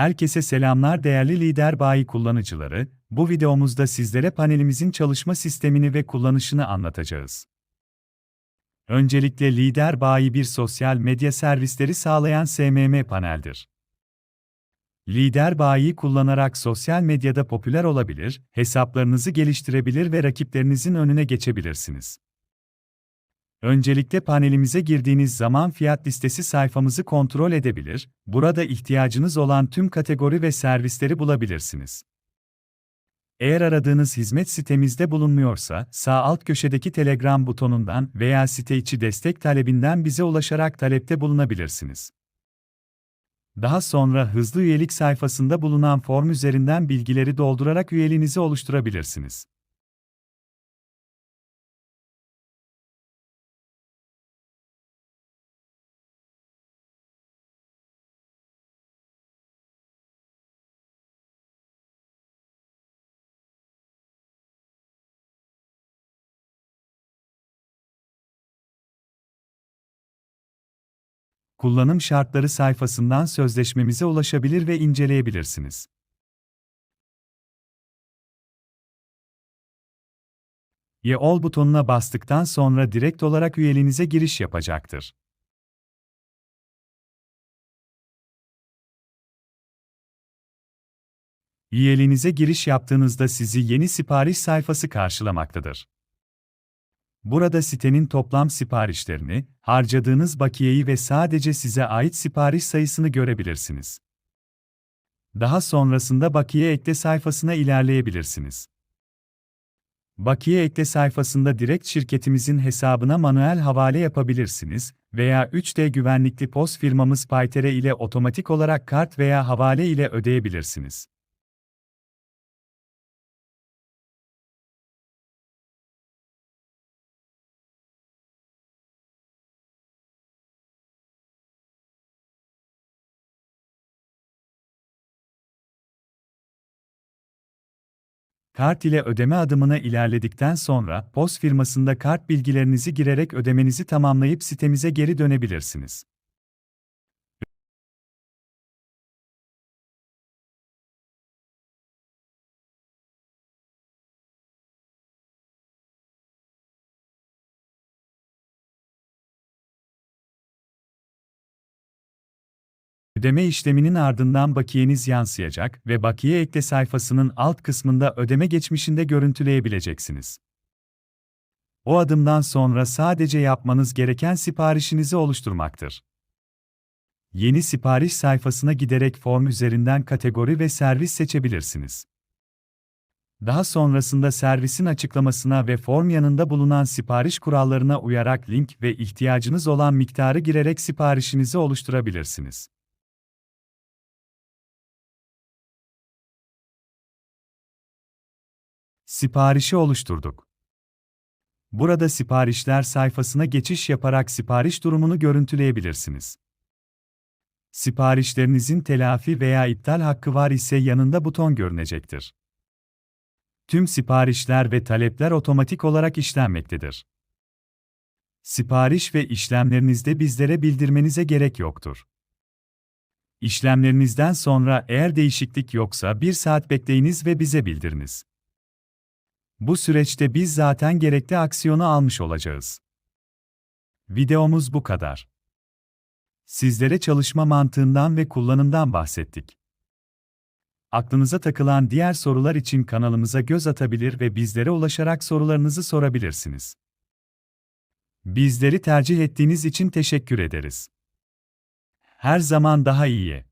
Herkese selamlar değerli lider bayi kullanıcıları. Bu videomuzda sizlere panelimizin çalışma sistemini ve kullanışını anlatacağız. Öncelikle lider bayi bir sosyal medya servisleri sağlayan SMM paneldir. Lider bayi kullanarak sosyal medyada popüler olabilir, hesaplarınızı geliştirebilir ve rakiplerinizin önüne geçebilirsiniz. Öncelikle panelimize girdiğiniz zaman fiyat listesi sayfamızı kontrol edebilir, burada ihtiyacınız olan tüm kategori ve servisleri bulabilirsiniz. Eğer aradığınız hizmet sitemizde bulunmuyorsa, sağ alt köşedeki Telegram butonundan veya site içi destek talebinden bize ulaşarak talepte bulunabilirsiniz. Daha sonra hızlı üyelik sayfasında bulunan form üzerinden bilgileri doldurarak üyeliğinizi oluşturabilirsiniz. Kullanım şartları sayfasından sözleşmemize ulaşabilir ve inceleyebilirsiniz. Ye ol butonuna bastıktan sonra direkt olarak üyeliğinize giriş yapacaktır. Üyeliğinize giriş yaptığınızda sizi yeni sipariş sayfası karşılamaktadır. Burada sitenin toplam siparişlerini, harcadığınız bakiyeyi ve sadece size ait sipariş sayısını görebilirsiniz. Daha sonrasında bakiye ekle sayfasına ilerleyebilirsiniz. Bakiye ekle sayfasında direkt şirketimizin hesabına manuel havale yapabilirsiniz veya 3D güvenlikli POS firmamız Paytere ile otomatik olarak kart veya havale ile ödeyebilirsiniz. Kart ile ödeme adımına ilerledikten sonra POS firmasında kart bilgilerinizi girerek ödemenizi tamamlayıp sitemize geri dönebilirsiniz. Ödeme işleminin ardından bakiyeniz yansıyacak ve bakiye ekle sayfasının alt kısmında ödeme geçmişinde görüntüleyebileceksiniz. O adımdan sonra sadece yapmanız gereken siparişinizi oluşturmaktır. Yeni sipariş sayfasına giderek form üzerinden kategori ve servis seçebilirsiniz. Daha sonrasında servisin açıklamasına ve form yanında bulunan sipariş kurallarına uyarak link ve ihtiyacınız olan miktarı girerek siparişinizi oluşturabilirsiniz. Siparişi oluşturduk. Burada siparişler sayfasına geçiş yaparak sipariş durumunu görüntüleyebilirsiniz. Siparişlerinizin telafi veya iptal hakkı var ise yanında buton görünecektir. Tüm siparişler ve talepler otomatik olarak işlenmektedir. Sipariş ve işlemlerinizde bizlere bildirmenize gerek yoktur. İşlemlerinizden sonra eğer değişiklik yoksa bir saat bekleyiniz ve bize bildiriniz. Bu süreçte biz zaten gerekli aksiyonu almış olacağız. Videomuz bu kadar. Sizlere çalışma mantığından ve kullanımdan bahsettik. Aklınıza takılan diğer sorular için kanalımıza göz atabilir ve bizlere ulaşarak sorularınızı sorabilirsiniz. Bizleri tercih ettiğiniz için teşekkür ederiz. Her zaman daha iyiye.